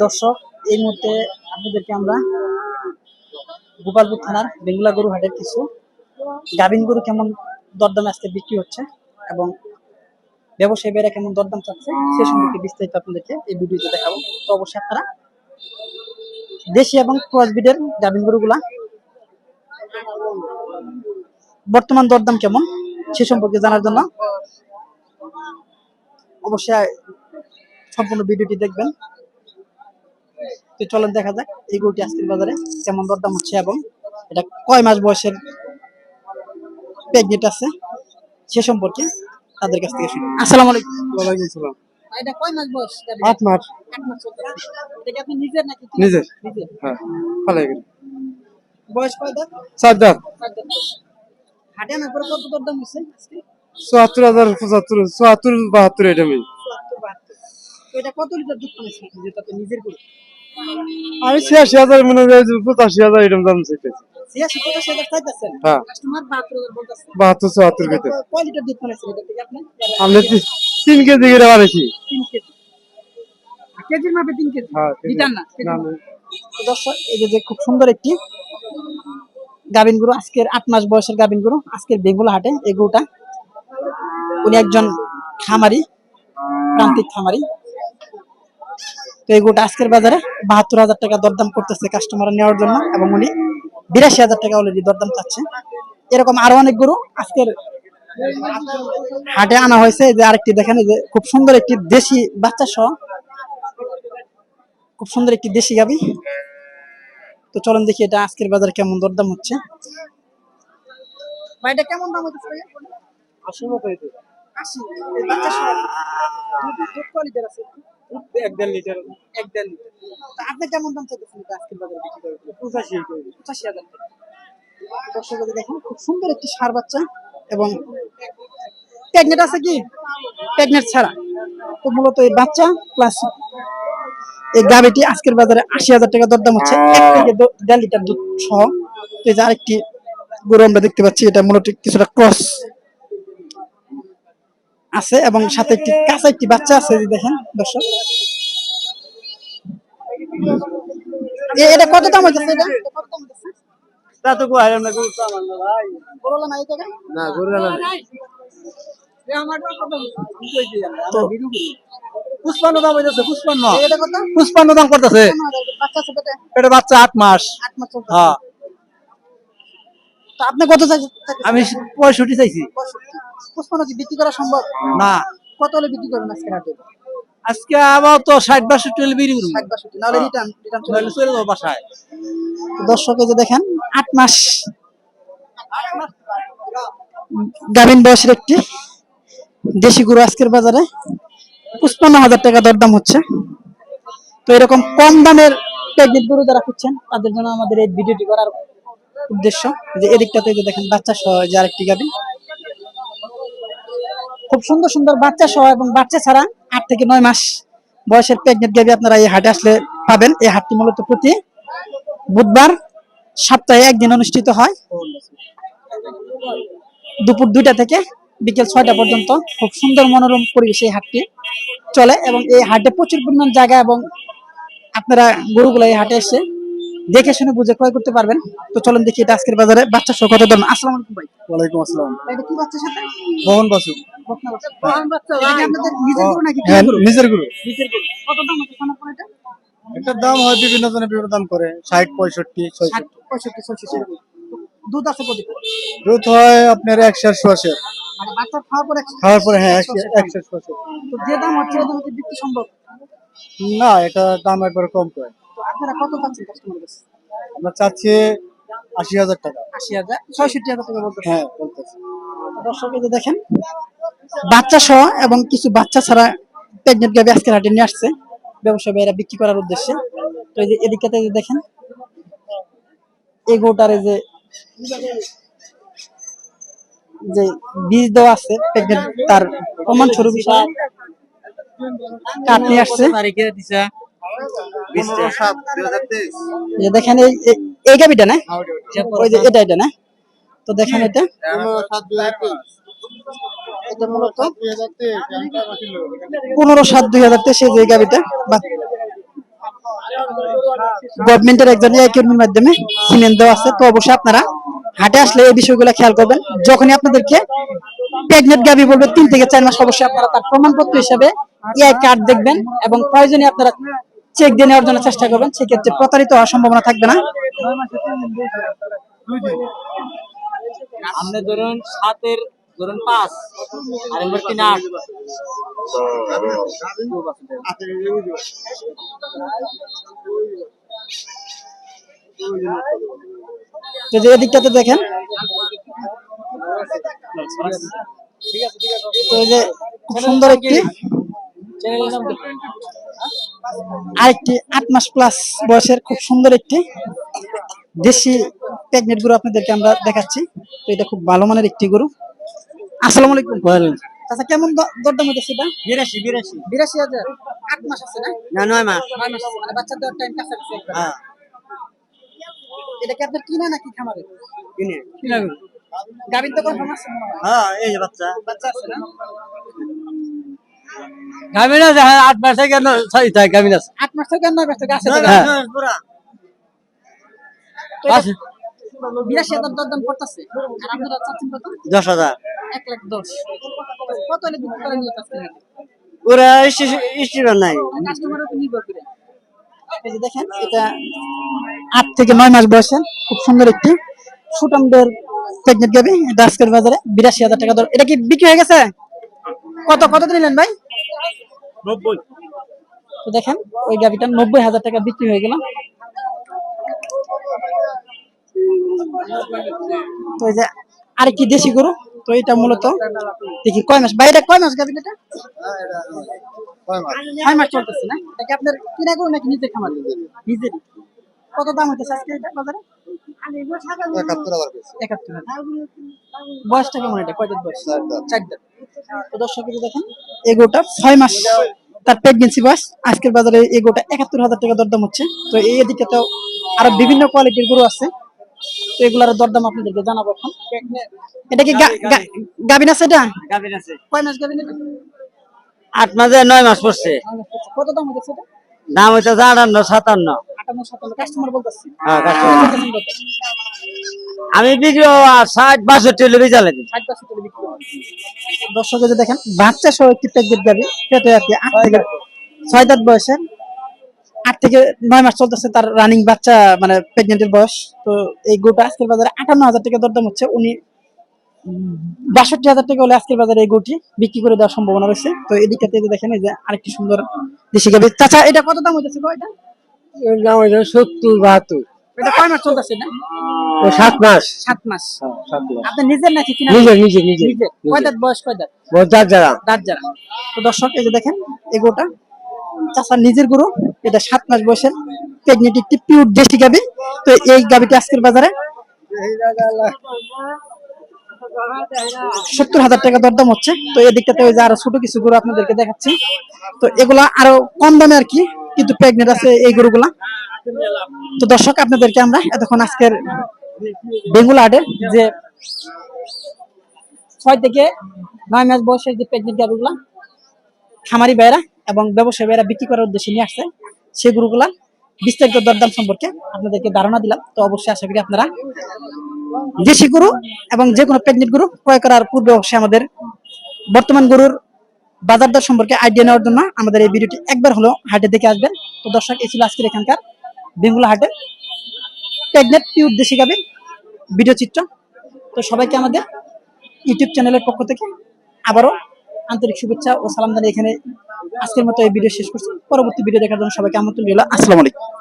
দর্শক, এই মুহূর্তে আপনাদেরকে আমরা গোপালপুর থানার বেঙ্গলা গরু হাটের কিছু গাভিন গরু কেমন দরদামে আজকে বিক্রি হচ্ছে এবং ব্যবসায়ী বেড়া কেমন দরদাম চাচ্ছে সে সম্পর্কে বিস্তারিত আপনাদেরকে এই ভিডিওতে দেখাবো। তো অবশ্যই আপনারা দেশি এবং ক্রস ব্রিডের গাভিন গরুগুলা বর্তমান দরদাম কেমন সে সম্পর্কে জানার জন্য অবশ্যই সম্পূর্ণ ভিডিওটি দেখবেন। তো চলেন দেখা যাক এই গরুটি আজকের বাজারে কেমন দরদাম হচ্ছে এবং এটা কয় মাস বয়সের প্রেগনেন্ট আছে সে সম্পর্কে তাদের কাছ থেকে শুনি। আসসালামু আলাইকুম। ওয়ালাইকুম সালাম এটা কয় মাস বয়স? আট মাস। আট মাস এটা কি আপনি নিজের নাকি নিজের। নিজের। হ্যাঁ ফালাই গেল। বয়স কয় দাঁত? চার দাঁত চার দাঁত বয়স। হাটে আনার পরে কত দরদাম হয়েছে আজকে? চুয়াত্তর হাজার পঁচাত্তর চুয়াত্তর বাহাত্তর এটা আমি। চুয়াত্তর বাহাত্তর। তো এটা কত লিটার দুধ যেটাতে নিজের গরু? আমি ছিয়াশি হাজার মনে হয় পঁচাশি হাজার এরকম দাম চাইতেছি। হ্যাঁ। বাহাত্তর চুয়াত্তর আমরা তিন কেজি করে কেজির মাপে তিন হ্যাঁ, দর্শক এই যে খুব সুন্দর একটি গাবিন গরু আজকের আট মাস বয়সের গাবিন গরু আজকের বেঙ্গুলা হাটে এই গরুটা। উনি একজন খামারি প্রান্তিক খামারি। তো এই গরুটা আজকের বাজারে বাহাত্তর হাজার টাকা দরদাম করতেছে কাস্টমার নেওয়ার জন্য এবং উনি বিরাশি হাজার টাকা অলরেডি দরদাম চাচ্ছে। এরকম আরও অনেক গরু আজকের হাটে আনা হয়েছে। যে আরেকটি দেখেন যে খুব সুন্দর একটি দেশি বাচ্চা সহ। খুব সুন্দর একটি দেশি গাবি। তো চলুন দেখি এটা আজকের বাজারে কেমন দরদাম হচ্ছে। কেমন দাম হচ্ছে আশি মতো আশি। বাচ্চা সহ। দুধ দুধ আছে। এক দেড় লিটার। এক দেড় লিটার। তা আপনি কেমন দাম চাইতেছেন এটা আজকের বাজারে বিক্রি পঁচাশি পঁচাশি হাজার দর্শক দেখেন খুব সুন্দর একটি সার বাচ্চা এবং প্রেগনেট আছে কি? প্রেগনেট ছাড়া। তো মূলত এই বাচ্চা প্লাস এই গাবিটি আজকের বাজারে আশি হাজার টাকা দরদাম হচ্ছে। এক থেকে দেড় লিটার দুধ সহ। এই যে আরেকটি গরু আমরা দেখতে পাচ্ছি এটা মূলত কিছুটা ক্রস আছে এবং সাথে একটি কাঁচা একটি বাচ্চা আছে দেখেন দর্শক। এটা কত দাম হচ্ছে এটা? এটা কত দাম হচ্ছে তা তো কো না গরু তো আমার না ভাই বললাম না এই না গরু আলাদা পুষ্পান্ন দাম হইতেছে পুষ্পান্ন। এটা কত? পুষ্পান্ন দাম করতেছে। বাচ্চা আছে পেটে এটা বাচ্চা আট মাস। হ্যাঁ। আপনি কত চাইছেন আমি পঁয়ষট্টি চাইছি। পুষ্পান্ন কি বিক্রি করা সম্ভব? না। কত হলে বিক্রি করবেন আজকে হাটে? আজকে আবার তো ষাট বাষট্টি হলে বিক্রি করব। ষাট বাষট্টি নাহলে রিটার্ন রিটার্ন চলে চলে যাব বাসায়। দর্শক যে দেখেন আট মাস। গাভিন বয়সের একটি দেশি গরু আজকের বাজারে পঁচপান্ন হাজার টাকা দরদাম হচ্ছে। তো এরকম কম দামের প্রেগনেন্ট গরু যারা খুঁজছেন তাদের জন্য আমাদের এই ভিডিওটি করার উদ্দেশ্য। যে এদিকটাতে যে দেখেন বাচ্চা সহ যে আরেকটি গাভি। খুব সুন্দর সুন্দর বাচ্চা সহ এবং বাচ্চা ছাড়া আট থেকে নয় মাস বয়সের প্রেগনেন্ট গাভি আপনারা এই হাটে আসলে পাবেন। এই হাটটি মূলত প্রতি বুধবার সপ্তাহে একদিন অনুষ্ঠিত হয়। দুপুর দুইটা থেকে বিকেল ছয়টা পর্যন্ত খুব সুন্দর মনোরম পরিবেশে এই হাটটি চলে এবং এই হাটে প্রচুর পরিমাণ জায়গা এবং আপনারা গরুগুলো এই হাটে এসে দেখে শুনে বুঝে ক্রয় করতে পারবেন। তো চলেন দেখি এটা আজকের বাজারে। বাচ্চা সহ কত দাম? আসসালামু আলাইকুম ভাই। ওয়ালাইকুম আসসালাম। এটা কি বাচ্চার সাথে? মোহন বাসু। বাচ্চা। নিজের গরু নাকি হ্যাঁ কিনা গরু? নিজের গুরু। গরু। কত দাম হচ্ছে পোনা এটা? এটার দাম হয় বিভিন্ন জনের বিভিন্ন দাম করে। ষাট পঁয়ষট্টি পঁয়ষট্টি, ছয়ষট্টি। দুধ আছে কত? দুধ হয় আপনার একশো মানে বাচ্চা খাওয়ার পরে খাওয়ার পরে হ্যাঁ একশো, তো যে দাম হচ্ছে বিক্রি সম্ভব? না এটা দাম একবার কম করে। আপনারা কত পাচ্ছেন কাস্টমার কাছে আমরা চাচ্ছি আশি হাজার টাকা। আশি হাজার? ছয়ষট্টি হাজার টাকা বলতে হ্যাঁ বলতেছি। দর্শক এই যে দেখেন বাচ্চা সহ এবং কিছু বাচ্চা ছাড়া প্রেগনেন্ট গাবি আজকের হাটে নিয়ে আসছে। ব্যবসায়ী ভাইরা বিক্রি করার উদ্দেশ্যে। তো এই যে এদিকটাতে যে দেখেন এই যে যে বীজ দেওয়া আছে প্রেগনেন্ট তার প্রমাণ স্বরূপ কাঠ নিয়ে আসছে। দেখেন এই এই- এই গাবিটা না? ওই যে এটা এটা না? তো দেখেন এটা। এটা মূলত পনেরো সাত দুই হাজার তেইশে। যে গাবিটা। গভর্নমেন্টের একজন এই কর্মীর মাধ্যমে সিমেন্ট দেওয়া আছে। তো অবশ্যই আপনারা হাটে আসলে এই বিষয়গুলো খেয়াল করবেন। যখনই আপনাদেরকে প্রেগনেন্ট গাবি বলবে তিন থেকে চার মাস অবশ্যই আপনারা তার প্রমাণপত্র হিসাবে ইআই কার্ড দেখবেন এবং প্রয়োজনে আপনারা চেক দিয়ে নেওয়ার জন্য চেষ্টা করবেন। সেক্ষেত্রে প্রতারিত হওয়ার সম্ভাবনা থাকবে না। আপনি ধরুন সাতের ধরুন পাঁচ আর নম্বর তিন আট। তো এদিকটাতে দেখেন। তো যে খুব সুন্দর একটি? আরেকটি আট মাস প্লাস বয়সের খুব সুন্দর একটি দেশি প্রেগনেন্ট গরু আপনাদেরকে আমরা দেখাচ্ছি। তো এটা খুব ভালো মানের একটি গরু। আসসালামু আলাইকুম। আচ্ছা কেমন দরদাম হইতেছে এটা? বিরাশি বিরাশি। বিরাশি হাজার। আট মাস আছে না? না নয় মাস। মানে বাচ্চা দেওয়ার টাইম কাছাকাছি হ্যাঁ। এটা কি আপনার কিনা নাকি খামারে কিনে। গাভীর তো কনফার্ম আছে হ্যাঁ। এই বাচ্চা। বাচ্চা আছে না? গামিন আছে হ্যাঁ আট মাস থেকে ন- ছয় থাকে গামিন আছে? আট মাস থেকে আর নয় মাস? থেকে আছে হ্যাঁ। এটা বিরাশি হাজার দরদাম করতেছে। আর আপনারা চাচ্ছেন কত? দশ হাজার। এক লাখ দশ। কত হলে বিক্রি করে ওরা স্টিমার নাই। কাস্টমারের উপর নির্ভর করে। দেখেন এটা আট থেকে নয় মাস বয়সের খুব সুন্দর একটি সুটামদের প্রেগনেন্ট গাবি এটা আজকের বাজারে বিরাশি হাজার টাকা দর। এটা কি বিক্রি হয়ে গেছে? কত কত নিলেন ভাই? নব্বই। তো দেখেন ওই গাবিটা নব্বই হাজার টাকা বিক্রি হয়ে গেল। তো এই যে আরেকটি দেশি গরু? তো এটা মূলত দেখি কয় মাস? বাইরে কয় মাস গাবি এটা? ছয় মাস চলতেছে না? এটা কি আপনার কিনা গরু নাকি নিজের খামার? নিজেরই। কত দাম হইতেছে আজকে এটা বাজারে? একাত্তর হাজার। একাত্তর হাজার। বয়সটা কেমন এটা? কয় দাঁত বয়স? চার দাঁত। তো দর্শক দেখেন এগোটা ছয় মাস তার প্রেগনেন্সি বয়স আজকের বাজারে এগোটা একাত্তর হাজার টাকা দরদাম হচ্ছে। তো এই এদিকে তো আরও বিভিন্ন কোয়ালিটির গরু আছে। তো এগুলার দরদাম আপনাদেরকে জানাব এখন। এটা কি আছে এটা? গামিন আছে। কয় মাস গাভিন এটা? আট মাসে নয় মাস পড়ছে। কত দাম হচ্ছে এটা? দাম হইতেছে আটান্ন সাতান্ন। আটান্ন সাতান্ন। কাস্টমার বলতেছে। হ্যাঁ, customer। আমি বিক্রি ষাট বাষট্টি হলে দিই করে। দর্শক এই যে দেখেন বাচ্চা সহ একটি প্যাকেট গাবি পেটে আর কি আট থেকে ছয় দাঁত বয়সের। আট থেকে নয় মাস চলতেছে তার রানিং বাচ্চা মানে প্রেগনেন্টের বয়স। তো এই গোটা আজকের বাজারে আটান্ন হাজার টাকা দরদাম হচ্ছে। উনি বাষট্টি হাজার টাকা হলে আজকের বাজারে এই গোটি বিক্রি করে দেওয়ার সম্ভাবনা রয়েছে। তো এদিকটাতে দেখেন এই যে আরেকটি সুন্দর দেশি গাবি চাচা এটা কত দাম হইতেছে গো এটা? দাম হইতেছে সত্তর বাহাত্তর। এটা কয় মাস চলতেছে না সাত মাস। সাত মাস। আপনি নিজের নাকি কিনা? নিজে নিজে নিজে নিজের। কয় দাঁত বয়স কয় দাঁত? বোঝার যারা। দাঁত যারা। তো দর্শক এই যে দেখেন এই চাষার নিজের গরু এটা সাত মাস বয়সের প্রেগনেন্ট একটি পিওর দেশি গাবি। তো এই গাবিটি আজকের বাজারে সত্তর হাজার টাকা দরদাম হচ্ছে। তো এই দিকটাতে ওই যে আরও ছোট কিছু গরু আপনাদেরকে দেখাচ্ছি। তো এগুলা আরও কম দামে আর কি কিন্তু প্রেগনেন্ট আছে এই গরুগুলা। তো দর্শক, আপনাদেরকে আমরা এতক্ষণ আজকের বেঙ্গুল হাটের যে ছয় থেকে নয় মাস বয়সের যে প্রেগনেন্ট গাড়িগুলা খামারি ভাইরা এবং ব্যবসায়ী ভাইরা বিক্রি করার উদ্দেশ্যে নিয়ে আসছে সেই গরুগুলা, বিস্তারিত দরদাম সম্পর্কে আপনাদেরকে ধারণা দিলাম। তো অবশ্যই আশা করি আপনারা দেশি গরু এবং যে কোনো প্রেগনেন্ট গরু ক্রয় করার পূর্বে অবশ্যই আমাদের বর্তমান গরুর বাজার দর সম্পর্কে আইডিয়া নেওয়ার জন্য আমাদের এই ভিডিওটি একবার হলো হাটে দেখে আসবেন। তো দর্শক, এই ছিল আজকের এখানকার বেঙ্গুলা হাটের প্রেগনেন্ট পিউর দেশি গাভীর ভিডিও চিত্র। তো সবাইকে আমাদের ইউটিউব চ্যানেলের পক্ষ থেকে আবারও আন্তরিক শুভেচ্ছা ও সালাম জানিয়ে এখানে আজকের মতো এই ভিডিও শেষ করছি। পরবর্তী ভিডিও দেখার জন্য সবাইকে আমন্ত্রণ রইল। আসসালামু আলাইকুম।